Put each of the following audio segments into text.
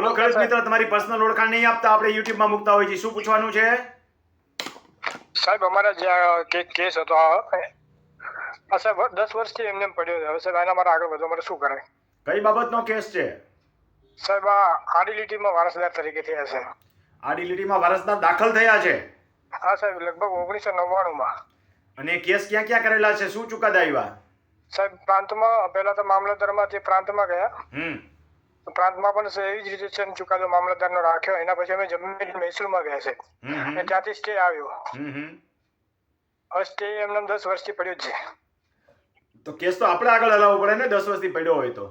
બોલો ખેડૂત મિત્ર તમારી પર્સનલ ઓળખાણ નહીં આપતા આપણે યુટ્યુબમાં મૂકતા હોય છે શું પૂછવાનું છે? સાહેબ અમારા જે કેસ હતો આ સાહેબ દસ વર્ષથી એમને એમ પડ્યો છે. હવે સાહેબ આના મારે આગળ વધવા માટે શું કરાય? કઈ બાબતનો કેસ છે? સાહેબ આ આડી લીટીમાં વારસદાર તરીકે થયા છે. આડી લીટીમાં વારસદાર દાખલ થયા છે? હા સાહેબ લગભગ ઓગણીસો નવ્વાણુંમાં. અને કેસ ક્યાં ક્યાં કરેલા છે? શું ચુકાદા આવ્યા સાહેબ પ્રાંતમાં પહેલા તો મામલતદારમાં તે પ્રાંતમાં ગયા હમ. પ્રાંતમાં પણ એવી જ રીતે છે ચુકાદો મામલતદારનો રાખ્યો એના પછી અમે જમીન મહેસૂલમાં ગયા છે. અને ત્યાંથી સ્ટે આવ્યો. હવે સ્ટે એમને દસ વર્ષથી પડ્યો જ છે. તો કેસ તો આપણે આગળ હલાવવો પડે ને દસ વર્ષથી પડ્યો હોય તો.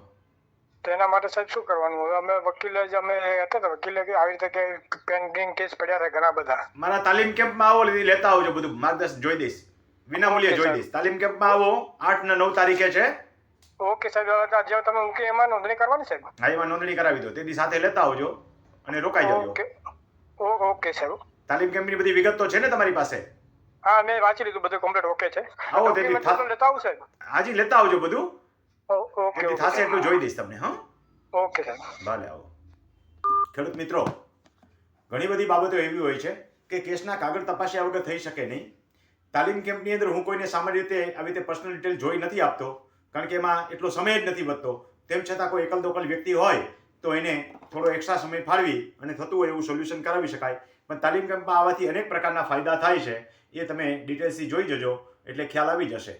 તેના માટે સાહેબ શું કરવાનું? હવે અમે વકીલે જ અમે હતા તો વકીલે કે આવી રીતે કે પેન્ડિંગ કેસ પડ્યા છે ઘણા બધા. મારા તાલીમ કેમ્પમાં આવો લેતા આવજો બધું. માર્ગદર્શન જોઈ દઈશ. વિનામૂલ્ય જોઈ દઈશ. તાલીમ કેમ્પમાં આવો આઠ ને નવ તારીખે છે. ઓકે સાહેબ જે તમે ઓકે એમાં નોંધણી કરવાની સાહેબ? હા એમાં નોંધણી કરાવી દો. તેથી સાથે લેતા આવજો અને રોકાઈ જજો. ઓકે. ઓકે સાહેબ. તાલીમ કેમ્પની બધી વિગત તો છે ને તમારી પાસે? હા મેં વાંચી લીધું બધું કમ્પ્લીટ ઓકે છે. આવો તેથી લેતા આવું સાહેબ? હાજી લેતા આવજો બધું. ઓકે ઓકે થશે એટલું જોઈ દઈશ તમને હા? ઓકે સાહેબ. ભલે આવો. ખેડૂત મિત્રો ઘણી બધી બાબતો એવી હોય છે કે કેસના કાગળ તપાસ્યા વગર થઈ શકે નહીં. તાલીમ કેમ્પની અંદર હું કોઈને સામાન્ય રીતે આવી રીતે પર્સનલ ડિટેલ જોઈ નથી આપતો. કારણ કે એમાં એટલો સમય જ નથી વધતો. તેમ છતાં કોઈ એકલ દોકલ વ્યક્તિ હોય, તો એને થોડો એક્સ્ટ્રા સમય ફાળવી અને થતું હોય એવું સોલ્યુશન કરાવી શકાય. પણ તાલીમ કેમ્પમાં આવવાથી અનેક પ્રકારના ફાયદા થાય છે. એ તમે ડિટેલ્સથી જોઈ જજો, એટલે ખ્યાલ આવી જશે.